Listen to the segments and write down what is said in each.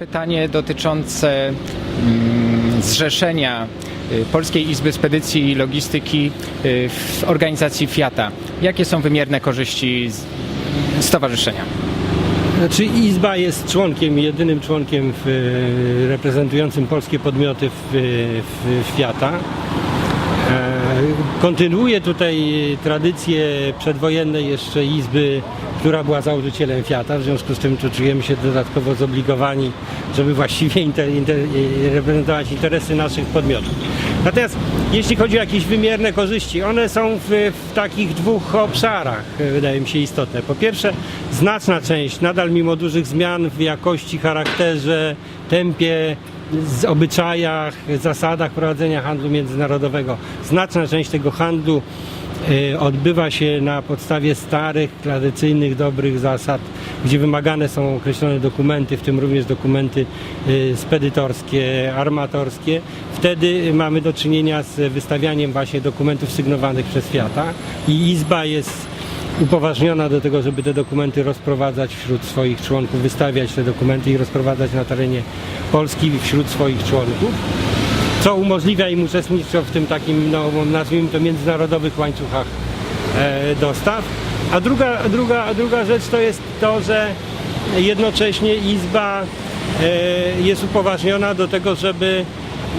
Pytanie dotyczące mm, zrzeszenia y, Polskiej Izby Spedycji i Logistyki y, w organizacji Fiata. Jakie są wymierne korzyści stowarzyszenia? Znaczy Izba jest członkiem, jedynym członkiem w, reprezentującym polskie podmioty w, w Fiata. Kontynuuje tutaj tradycję przedwojennej jeszcze Izby, która była założycielem Fiata, w związku z tym tu czujemy się dodatkowo zobligowani, żeby właściwie inter, inter, reprezentować interesy naszych podmiotów. Natomiast jeśli chodzi o jakieś wymierne korzyści, one są w, w takich dwóch obszarach, wydaje mi się istotne. Po pierwsze, znaczna część, nadal mimo dużych zmian w jakości, charakterze, tempie, z obyczajach, zasadach prowadzenia handlu międzynarodowego. Znaczna część tego handlu e, odbywa się na podstawie starych, tradycyjnych, dobrych zasad, gdzie wymagane są określone dokumenty, w tym również dokumenty e, spedytorskie, armatorskie. Wtedy mamy do czynienia z wystawianiem właśnie dokumentów sygnowanych przez Fiata i Izba jest upoważniona do tego, żeby te dokumenty rozprowadzać wśród swoich członków, wystawiać te dokumenty i rozprowadzać na terenie Polski wśród swoich członków, co umożliwia im uczestnictwo w tym takim, no, nazwijmy to, międzynarodowych łańcuchach e, dostaw. A druga, druga, druga rzecz to jest to, że jednocześnie Izba e, jest upoważniona do tego, żeby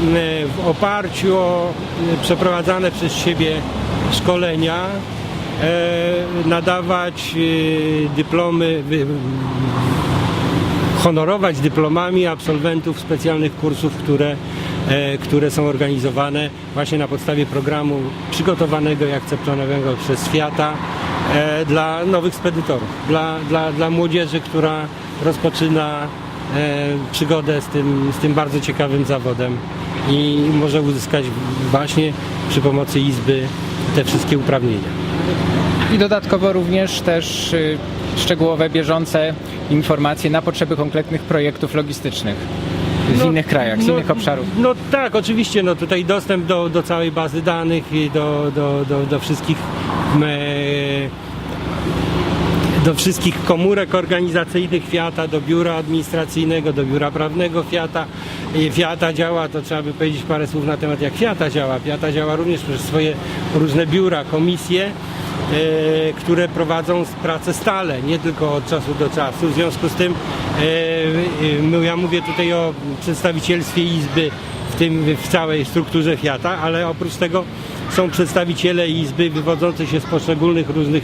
m, w oparciu o m, przeprowadzane przez siebie szkolenia e, nadawać e, dyplomy, honorować dyplomami absolwentów specjalnych kursów, które, e, które są organizowane właśnie na podstawie programu przygotowanego i akceptowanego przez Fiata e, dla nowych spedytorów, dla, dla, dla młodzieży, która rozpoczyna e, przygodę z tym, z tym bardzo ciekawym zawodem i może uzyskać właśnie przy pomocy Izby te wszystkie uprawnienia. I dodatkowo również też y, szczegółowe, bieżące informacje na potrzeby konkretnych projektów logistycznych w No, innych krajach, z no, innych obszarów. No tak, oczywiście, no tutaj dostęp do, do całej bazy danych i do, do, do, do wszystkich e, do wszystkich komórek organizacyjnych Fiata, do biura administracyjnego, do biura prawnego Fiata. Fiata działa, to trzeba by powiedzieć parę słów na temat jak Fiata działa. Fiata działa również przez swoje różne biura, komisje, e, które prowadzą pracę stale, nie tylko od czasu do czasu. W związku z tym e, e, ja mówię tutaj o przedstawicielstwie Izby tym, w całej strukturze Fiata, ale oprócz tego są przedstawiciele Izby wywodzący się z poszczególnych różnych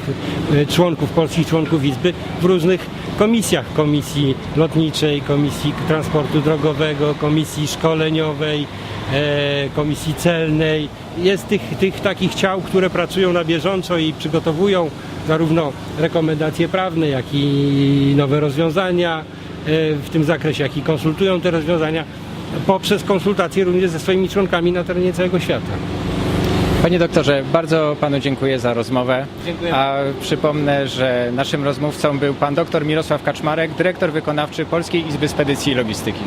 e, członków, polskich członków Izby w różnych komisjach. Komisji lotniczej, Komisji Transportu Drogowego, Komisji Szkoleniowej, e, Komisji Celnej. Jest tych, tych takich ciał, które pracują na bieżąco i przygotowują zarówno rekomendacje prawne, jak i nowe rozwiązania e, w tym zakresie, jak i konsultują te rozwiązania poprzez konsultacje również ze swoimi członkami na terenie całego świata. Panie doktorze, bardzo panu dziękuję za rozmowę. Dziękuję. A przypomnę, że naszym rozmówcą był pan dr Mirosław Kaczmarek, dyrektor wykonawczy Polskiej Izby Spedycji i Logistyki.